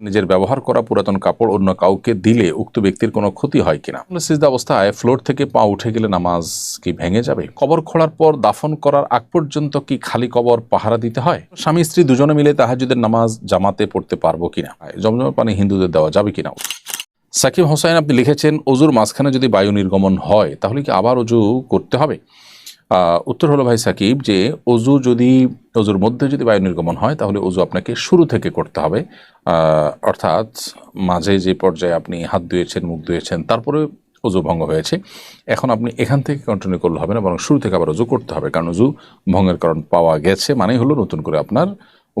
নিজের ব্যবহার করা পুরাতন কাপড় অন্য কাউকে দিলে উক্ত ব্যক্তির কোনো ক্ষতি হয় কিনা? সিজদা অবস্থায় ফ্লোর থেকে পা উঠে গেলে নামাজ কি ভেঙে যাবে? কবর খোঁড়ার পর দাফন করার আগ পর্যন্ত কি খালি কবর পাহারা দিতে হয়? স্বামী, স্ত্রী দুজনে মিলে তাহাজুদের নামাজ জামাতে পড়তে পারব কিনা? জমজমের পানি হিন্দুদের দেওয়া যাবে কিনা? সাকিব হোসাইন আপনি লিখেছেন, অজুর মাঝখানে যদি বায়ু নির্গমন হয়, তাহলে কি আবার অজু করতে হবে? উত্তর হলো ভাই সাকিব যে অজু যদি, অজুর মধ্যে যদি বায়ু নির্গমন হয়, তাহলে অজু আপনাকে শুরু থেকে করতে হবে। অর্থাৎ মাঝে যে পর্যায়ে আপনি হাত ধুয়েছেন, মুখ ধুয়েছেন, তারপরে অজু ভঙ্গ হয়েছে। এখন আপনি এখান থেকে কন্টিনিউ করলে হবে না, বরং শুরু থেকে আবার অজু করতে হবে। কারণ অজু ভঙ্গের কারণ পাওয়া গেছে, মানেই হলো নতুন করে আপনার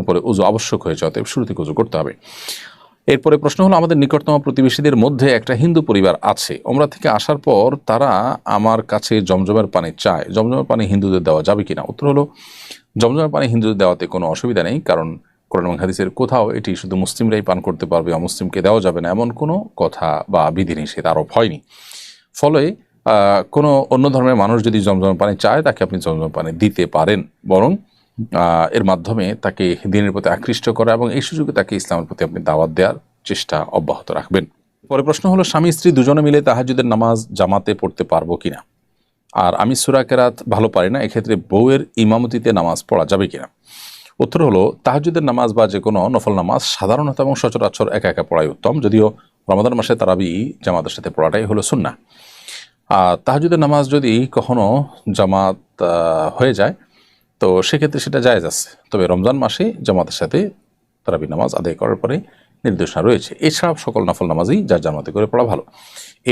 উপরে অজু আবশ্যক হয়েছে, অতএব শুরু থেকে অজু করতে হবে। এরপরে প্রশ্ন হলো, আমাদের নিকটতম প্রতিবেশীদের মধ্যে একটা হিন্দু পরিবার আছে। ওমরা থেকে আসার পর তারা আমার কাছে জমজমের পানি চায়। জমজমের পানি হিন্দুদের দেওয়া যাবে কিনা? উত্তর হলো, জমজমের পানি হিন্দুদের দেওয়াতে কোনো অসুবিধা নেই, কারণ কোরআন হাদিসের কোথাও এটি শুধু মুসলিমরাই পান করতে পারবে অমুসলিমকে দেওয়া যাবে না, এমন কোনো কথা বা বিধিনিষেধ আরোপ হয়নি। ফলে কোনো অন্য ধর্মের মানুষ যদি জমজমের পানি চায়, তাকে আপনি জমজমের পানি দিতে পারেন। বরং এর মাধ্যমে তাকে দিনের প্রতি আকৃষ্ট করা এবং এই সুযোগে তাকে ইসলামের প্রতি আপনি দাওয়াত দেওয়ার চেষ্টা অব্যাহত রাখবেন। পরে প্রশ্ন হলো, স্বামী স্ত্রী দুজনে মিলে তাহাজুদের নামাজ জামাতে পড়তে পারব কিনা? আর আমি সুরা কেরাত ভালো পারি না, এক্ষেত্রে বউয়ের ইমামতিতে নামাজ পড়া যাবে কিনা? উত্তর হলো তাহাজুদের নামাজ বা যে কোনো নফল নামাজ সাধারণত এবং সচরাচর একা একা পড়াই উত্তম, যদিও রমাদান মাসে তারাবি জামাতের সাথে পড়াটাই হলো সুন্না আর তাহাজুদের নামাজ যদি কখনো জামাত হয়ে যায় তো সেক্ষেত্রে সেটা জায়েজ আছে। তবে রমজান মাসে জামাতের সাথে তারাবি নামাজ আদায় করার পরে নির্দেশনা রয়েছে। এছাড়াও সকল নফল নামাজই যার জামাতে করে পড়া ভালো।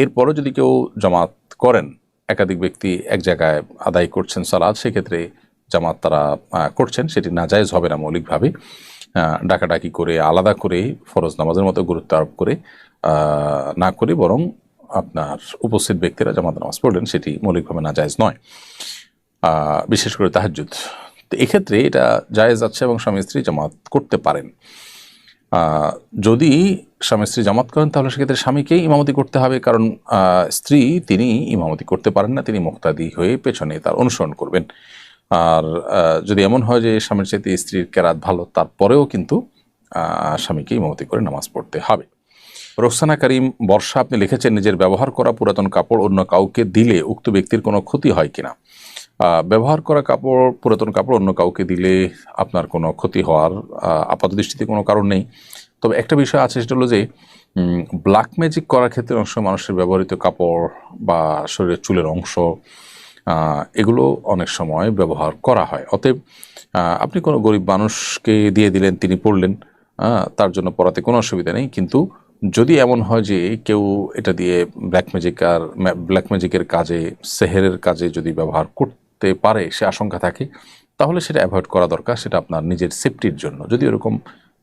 এরপরও যদি কেউ জামাত করেন, একাধিক ব্যক্তি এক জায়গায় আদায় করছেন সালাদ সেক্ষেত্রে জামাত তারা করছেন, সেটি নাজায়েজ হবে না মৌলিকভাবে। ডাকাডাকি করে, আলাদা করে, ফরজ নামাজের মতো গুরুত্ব আরোপ করে না করে বরং আপনার উপস্থিত ব্যক্তিরা জামাত নামাজ পড়লেন, সেটি মৌলিকভাবে নাজায়েজ নয়। বিশেষ করে তাহাজ্জুদ। তো এক্ষেত্রে এটা জায়েজ আছে এবং স্বামী স্ত্রী জামাত করতে পারেন। যদি স্বামী স্ত্রী জামাত করেন, তাহলে সেক্ষেত্রে স্বামীকেই ইমামতি করতে হবে, কারণ স্ত্রী তিনি ইমামতি করতে পারেন না, তিনি মুক্তাদি হয়ে পেছনে তার অনুসরণ করবেন। আর যদি এমন হয় যে স্বামীর চাইতে স্ত্রীর কেরাত ভালো, তারপরেও কিন্তু স্বামীকে ইমামতি করে নামাজ পড়তে হবে। রোকসানা করিম, বর্ষা, আপনি লিখেছেন, নিজের ব্যবহার করা পুরাতন কাপড় অন্য কাউকে দিলে উক্ত ব্যক্তির কোনো ক্ষতি হয় কিনা? ব্যবহার করা কাপড়, পুরাতন কাপড় অন্য কাউকে দিলে আপনার কোনো ক্ষতি হওয়ার আপাত দৃষ্টিতে কোনো কারণ নেই। তবে একটা বিষয় আছে, সেটা হলো যে ব্ল্যাক ম্যাজিক করার ক্ষেত্রে অংশ মানুষের ব্যবহৃত কাপড় বা শরীরের চুলের অংশ এগুলো অনেক সময় ব্যবহার করা হয়। অতএব আপনি কোনো গরিব মানুষকে দিয়ে দিলেন, তিনি পড়লেন তার জন্য পড়াতে কোনো অসুবিধা নেই। কিন্তু যদি এমন হয় যে কেউ এটা দিয়ে ব্ল্যাক ম্যাজিক আর ব্ল্যাক ম্যাজিকের কাজে, সেহেরের কাজে যদি ব্যবহার করতে পারে, সে আশঙ্কা থাকে, তাহলে সেটা অ্যাভয়েড করা দরকার, সেটা আপনার নিজের সেফটির জন্য। যদি এরকম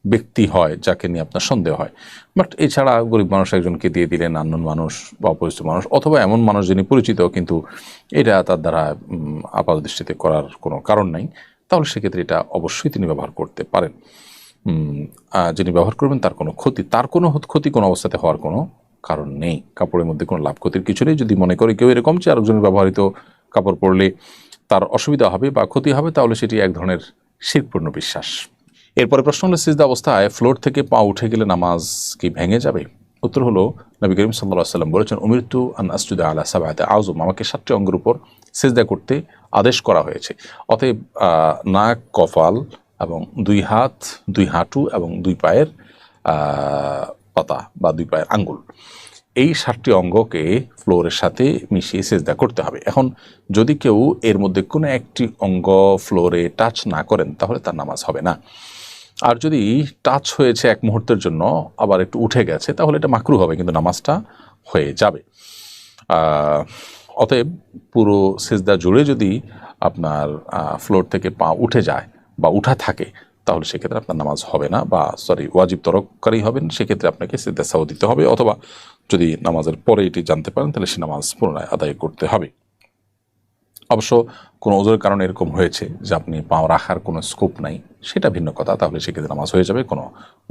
ব্যক্তি হয়, যাকে নিয়ে আপনার সন্দেহ হয় বাট এছাড়া গরিব মানুষ একজনকে দিয়ে দিলেন, আননোন মানুষ বা অপরিচিত মানুষ, অথবা এমন মানুষ যিনি পরিচিত, কিন্তু এটা তার দ্বারা আপাত দৃষ্টিতে করার কোনো কারণ নাই, তাহলে সেক্ষেত্রে এটা অবশ্যই তিনি ব্যবহার করতে পারেন। যিনি ব্যবহার করবেন, তার কোনো ক্ষতি, তার কোনো ক্ষতি কোনো অবস্থাতে হওয়ার কোনো কারণ নেই। কাপড়ের মধ্যে কোনো লাভ ক্ষতির কিছু নেই। যদি মনে করে কেউ এরকম যে আরেকজনের ব্যবহৃত কাপড় পরলে তার অসুবিধা হবে বা ক্ষতি হবে, তাহলে সেটি এক ধরনের শিরপূর্ণ বিশ্বাস। এরপরে প্রশ্ন হলো, সিজদা অবস্থায় ফ্লোর থেকে পা উঠে গেলে নামাজ কি ভেঙে যাবে? উত্তর হলো, নবী করিম সাল্লাহ সাল্লাম বলেছেন অমৃত্যু আন আসজুদা আলা সাবাহাতে আজম আমাকে সাতটি অঙ্গের উপর সিজদা করতে আদেশ করা হয়েছে। অতএব নাক, কপাল এবং দুই হাত, দুই হাঁটু এবং দুই পায়ের পাতা বা দুই পায়ের আঙ্গুল। এই সাতটি অঙ্গকে ফ্লোরের সাথে মিশিয়ে সেজদা করতে হবে। এখন যদি কেউ এর মধ্যে কোনো একটি অঙ্গ ফ্লোরে টাচ না করেন, তাহলে তার নামাজ হবে না। আর যদি টাচ হয়েছে এক মুহূর্তের জন্য, আবার একটু উঠে গেছে, তাহলে এটা মাকরু হবে, কিন্তু নামাজটা হয়ে যাবে। অতএব পুরো সেজদা জুড়ে যদি আপনার ফ্লোর থেকে পা উঠে যায় বা উঠা থাকে তাহলে সেক্ষেত্রে আপনার নামাজ হবে না বা সরি ওয়াজিব তরককারী হবেন, সেক্ষেত্রে আপনাকে সেজদা সাও দিতে হবে অথবা যদি নামাজের পরে এটি জানতে পারেন, তাহলে সে নামাজ পুনরায় আদায় করতে হবে। অবশ্য কোনো ওজোর কারণে এরকম হয়েছে যে আপনি পাও রাখার কোনো স্কোপ নাই, সেটা ভিন্ন কথা, তাহলে সেক্ষেত্রে নামাজ হয়ে যাবে, কোনো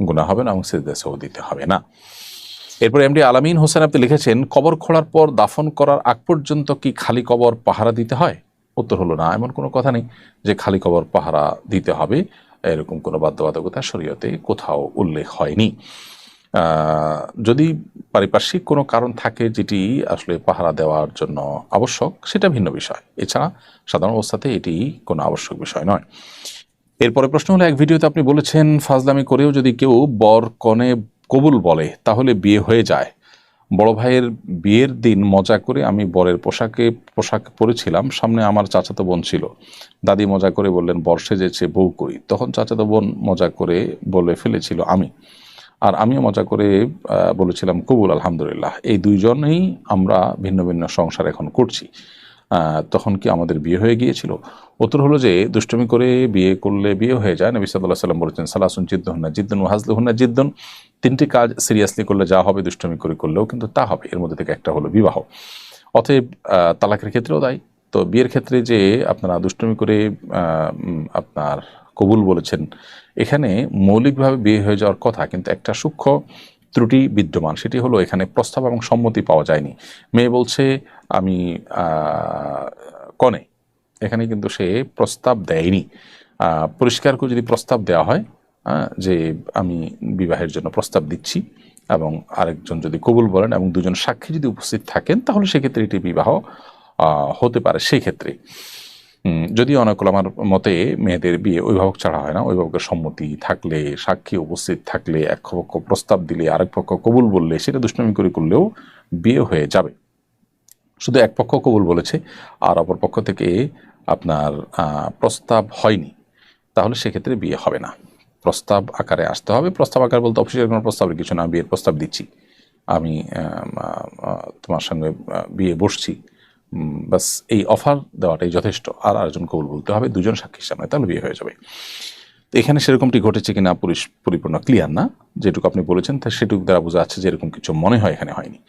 গুণা হবে না এবং সেজদা সাও দিতে হবে না। এরপর এমডি আলামিন হোসেন আপনি লিখেছেন, কবর খোঁড়ার পর দাফন করার আগ পর্যন্ত কি খালি কবর পাহারা দিতে হয়? উত্তর হলো না, এমন কোনো কথা নেই যে খালি কবর পাহারা দিতে হবে। এরকম কোনো বাধ্যবাধকতা শরীয়তে কোথাও উল্লেখ হয়নি। যদি পারিপার্শ্বিক কোনো কারণ থাকে যেটি আসলে পাহারা দেওয়ার জন্য আবশ্যক, সেটা ভিন্ন বিষয়। এছাড়া সাধারণ অবস্থাতে এটি কোনো আবশ্যক বিষয় নয়। এরপরে প্রশ্ন হলো, এক ভিডিওতে আপনি বলেছেন, ফাজলামি করেও যদি কেউ বর কনে কবুল বলে, তাহলে বিয়ে হয়ে যায়। বড় ভাইয়ের বিয়ের দিন মজা করে আমি বরের পোশাকে পোশাক পরেছিলাম। সামনে আমার চাচাতো বোন ছিল। দাদি মজা করে বললেন, বর সেজেছে, বউ কই? তখন চাচাতো বোন মজা করে বলে ফেলেছিল আমি। আর আমিও মজা করে বলেছিলাম, কবুল, আলহামদুলিল্লাহ। এই দুইজনেই আমরা ভিন্ন ভিন্ন সংসার এখন করছি। তখন কি আমাদের বিয়ে হয়ে গিয়েছিল? উত্তর হলো যে, দুষ্টমি করে বিয়ে করলে বিয়ে হয়ে যায়। নবী সাল্লাহ সাল্লাম বলেছেন, সালাসুন জিদ্দুন্না জিদ্দুন হাজলুহন্না জিদ্দুন। তিনটি কাজ সিরিয়াসলি করলে যা হবে, দুষ্টমি করে করলেও কিন্তু তা হবে। এর মধ্যে থেকে একটা হলো বিবাহ। অতএব তালাকের ক্ষেত্রেও তাই। তো বিয়ের ক্ষেত্রে যে আপনারা দুষ্টমি করে আপনার কবুল বলেছেন, এখানে মৌলিকভাবে বিয়ে হয়ে যাওয়ার কথা, কিন্তু একটা সূক্ষ্ম ত্রুটি বিদ্যমান। সেটি হলো এখানে প্রস্তাব এবং সম্মতি পাওয়া যায়নি। মেয়ে বলছে, আমি কনে। এখানে কিন্তু সে প্রস্তাব দেয়নি। পরিষ্কার করে যদি প্রস্তাব দেওয়া হয় যে আমি বিবাহের জন্য প্রস্তাব দিচ্ছি এবং আরেকজন যদি কবুল বলেন এবং দুজন সাক্ষী যদি উপস্থিত থাকেন তাহলে সেক্ষেত্রে এটি বিবাহ হতে পারে সেই ক্ষেত্রে হুম, যদিও অনেক আমার মতে মেয়েদের বিয়ে অভিভাবক ছাড়া হয় না অভিভাবকের সম্মতি থাকলে সাক্ষী উপস্থিত থাকলে এক পক্ষ প্রস্তাব দিলে আরেক পক্ষ কবুল বললে সেটা দুষ্টামি করে করলেও বিয়ে হয়ে যাবে। শুধু এক পক্ষ কবুল বলেছে আর অপর পক্ষ থেকে আপনার প্রস্তাব হয়নি তাহলে সেক্ষেত্রে বিয়ে হবে না। প্রস্তাব আকারে আসতে হবে। প্রস্তাব আকার বলতে অফিসের কোনো প্রস্তাবের কিছু না, বিয়ের প্রস্তাব দিচ্ছি। আমি তোমার সঙ্গে বিয়ে বসছি। বাস এই অফার দেওয়াটাই যথেষ্ট। আর আরেকজন কবুল বলতে হবে, দুজন সাক্ষীর সামনে তাহলে বিয়ে হয়ে যাবে। তো এখানে সেরকমটি ঘটেছে কিনা পরিপূর্ণ ক্লিয়ার না। যেটুকু আপনি বলেছেন, তা সেটুকু দ্বারা বোঝা যাচ্ছে যে এরকম কিছু মনে হয় এখানে হয়নি।